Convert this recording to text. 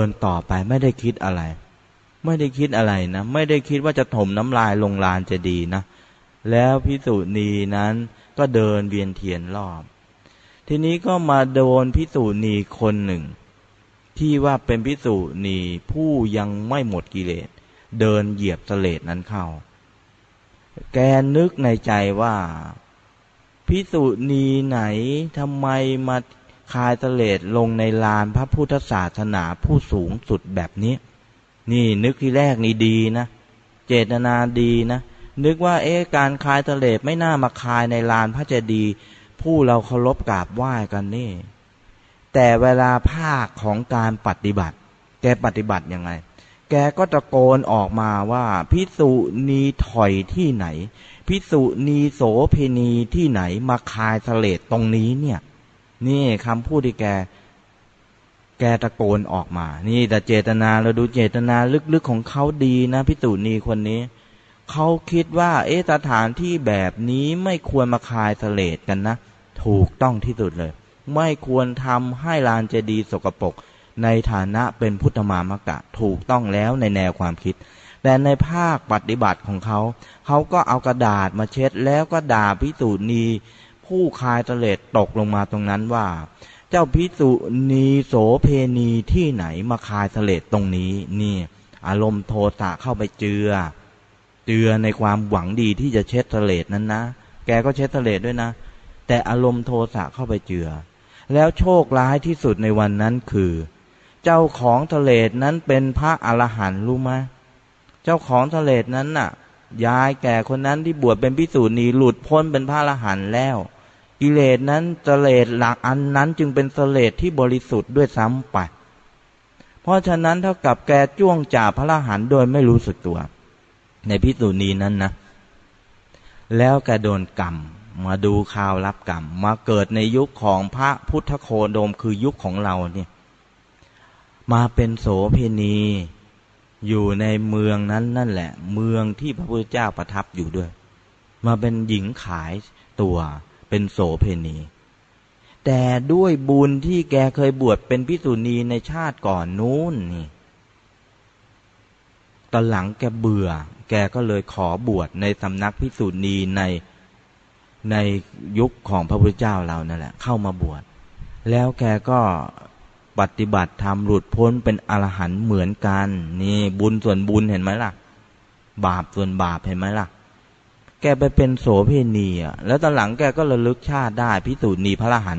ดินต่อไปไม่ได้คิดอะไร ไม่ได้คิดอะไรนะ ไม่ได้คิดว่าจะถมน้ำลายลงลานจะดีนะ แล้วพิสุนีนั้นก็เดินเวียนเทียนรอบ ทีนี้ก็มาโดนพิสุนีคนหนึ่ง ที่ว่าเป็นพิสุนีผู้ยังไม่หมดกิเลส เดินเหยียบเสลดนั้นเข้า แกนึกในใจว่าพิสุนีไหนทำไมมา คายเสลดลงในลานพระพุทธศาสนาผู้สูงสุดแบบนี้ นี่นึกที่แรกนี่ดีนะ เจตนาดีนะ นึกว่าเอ๊ะการคายเสลดไม่น่ามาคายในลานพระเจดีย์ผู้เราเคารพกราบไหว้กันนี่ แต่เวลาภาคของการปฏิบัติ แกปฏิบัติยังไง แกก็ตะโกนออกมาว่า พิสุนีถอยที่ไหน พิสุนีโสเพณีที่ไหนมาคายเสลดตรงนี้เนี่ย นี่คำพูดที่แก แกตะโกนออกมา นี่แต่เจตนาเราดูเจตนาลึกๆของเขาดีนะพิสุนีคนนี้เขาคิดว่า เอสถานที่แบบนี้ไม่ควรมาคายเลดกันนะ ถูกต้องที่สุดเลย ไม่ควรทำให้ลานเจดีสกปรกในฐานะเป็นพุทธมามกะ ถูกต้องแล้วในแนวความคิด แต่ในภาคปฏิบัติของเขา เขาก็เอากระดาษมาเช็ดแล้วก็ด่าพิสูจนี ผู้คายเลดตกลงมาตรงนั้นว่า เจ้าพิสุนีโสเพณีที่ไหนมาคายเลดตรงนี้ นี่ อารมณ์โทสะเข้าไปเจือ เจือในความหวังดีที่จะเช็ดเลดนั้นนะแกก็เช็ดเลดด้วยนะ แต่อารมณ์โทสะเข้าไปเจือ แล้วโชคร้ายที่สุดในวันนั้นคือ เจ้าของทะเลนั้นเป็นพระอรหันต์รู้ไหมเจ้าของทะเลนั้นน่ะยายแก่คนนั้นที่บวชเป็นพิสูจนีหลุดพ้นเป็นพระอรหันต์แล้ว กิเลสนั้นทะเลหลักอันนั้นจึงเป็นทะเลที่บริสุทธิ์ด้วยซ้ำไป เพราะฉะนั้นเท่ากับแกจ้วงจ่าพระรหันโดยไม่รู้สึกตัว ในพิสูจนีนั้นนะ แล้วแกโดนกรรม มาดูข่าวรับกรรม มาเกิดในยุคของพระพุทธโคดมคือยุคของเราเนี่ย มาเป็นโสเพณีอยู่ในเมืองนั้นนั่นแหละ เมืองที่พระพุทธเจ้าประทับอยู่ด้วย มาเป็นหญิงขายตัว เป็นโสเพณี แต่ด้วยบุญที่แกเคยบวชเป็นพิสุณีในชาติก่อนนู้นนี่ตอนหลังแกเบื่อ แกก็เลยขอบวชในสำนักพิสุณีในในยุคของพระพุทธเจ้าเรานั่นแหละ เข้ามาบวช แล้วแกก็ปฏิบัติธรรมหลุดพ้นเป็นอรหันต์เหมือนกัน นี่บุญส่วนบุญเห็นไหมล่ะ บาปส่วนบาปเห็นไหมล่ะ แกไปเป็นโสเพณีอะ แล้วตอนหลังแกก็ระลึกชาติได้พิสูจนีพระรหันต์